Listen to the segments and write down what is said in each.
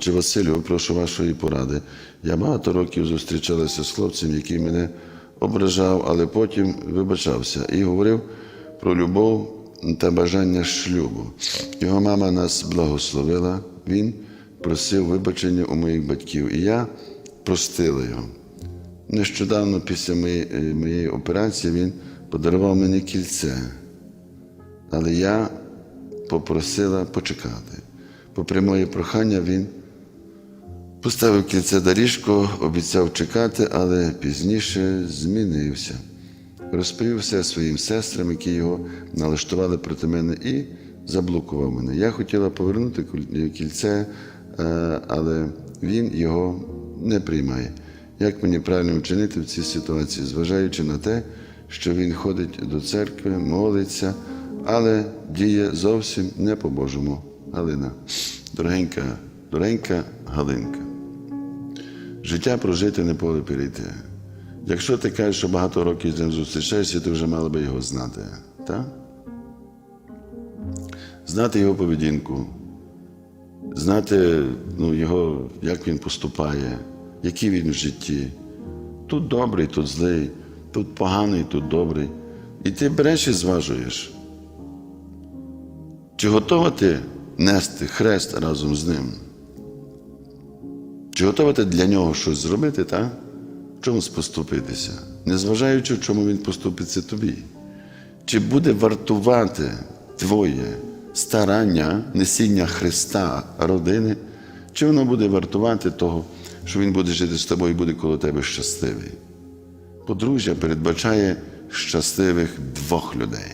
Отче Василю, прошу вашої поради. Я багато років зустрічалася з хлопцем, який мене ображав, але потім вибачався і говорив про любов та бажання шлюбу. Його мама нас благословила, він просив вибачення у моїх батьків, і я простила його. Нещодавно після моєї, е, моєї операції він подарував мені кільце, але я попросила почекати. Попри моє прохання, він поставив кільце доріжку, обіцяв чекати, але пізніше змінився. Розповів все своїм сестрам, які його налаштували проти мене, і заблокував мене. Я хотіла повернути кільце, е, але він його не приймає. Як мені правильно вчинити в цій ситуації, зважаючи на те, що він ходить до церкви, молиться, але діє зовсім не по-божому. Галина, дорогенька, дорогенька Галинка. Життя прожити не поле перейти. Якщо ти кажеш, що багато років з ним зустрічаєшся, ти вже мала би його знати. Так? Знати його поведінку, знати ну, його, як він поступає, який він в житті. Тут добрий, тут злий, тут поганий, тут добрий. І ти береш і зважуєш. Чи готова ти нести хрест разом з ним? Чи готова ти для нього щось зробити, так? В чомусь поступитися, незважаючи, в чому він поступиться тобі? Чи буде вартувати твоє старання, несіння Христа родини, чи воно буде вартувати того, що Він буде жити з тобою і буде коло тебе щасливий? Подружжя передбачає щасливих двох людей.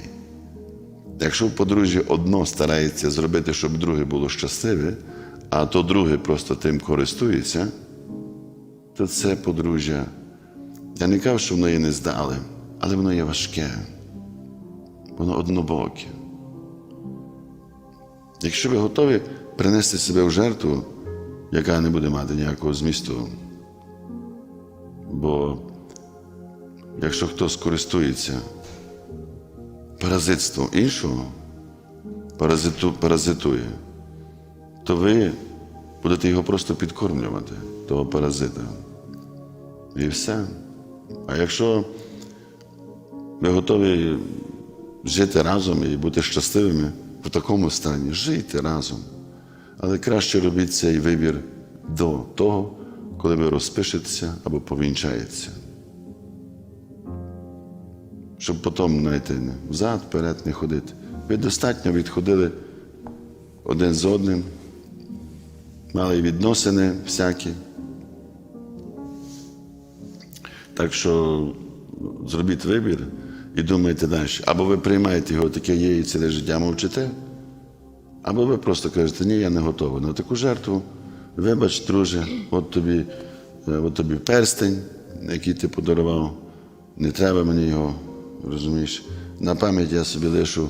Якщо в подружжі одно старається зробити, щоб друге було щасливе, а то друге просто тим користується, то це подружжя. Я не кажу, що воно є нездалим, але воно є важке, воно однобоке. Якщо ви готові принести себе в жертву, яка не буде мати ніякого змісту, бо якщо хтось користується паразитством іншого, паразиту, паразитує, то ви будете його просто підкормлювати, того паразита. І все. А якщо ви готові жити разом і бути щасливими в такому стані, жийте разом. Але краще робіть цей вибір до того, коли ви розпишетеся або повінчаєтеся. Щоб потім, знаєте, взад, вперед не ходити. Ви достатньо відходили один з одним, мали відносини всякі. Так що зробіть вибір і думайте далі. Або ви приймаєте його таке є і ціле життя мовчите, або ви просто кажете, ні, я не готовий на таку жертву. Вибач, друже, от тобі, е, от тобі перстень, який ти подарував. Не треба мені його, розумієш. На пам'ять я собі лишу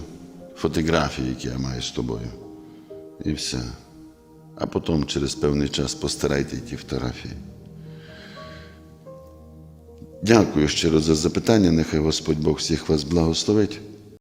фотографії, які я маю з тобою. І все. А потім через певний час постарайте ті фотографії. Дякую щиро за запитання. Нехай Господь Бог всіх вас благословить.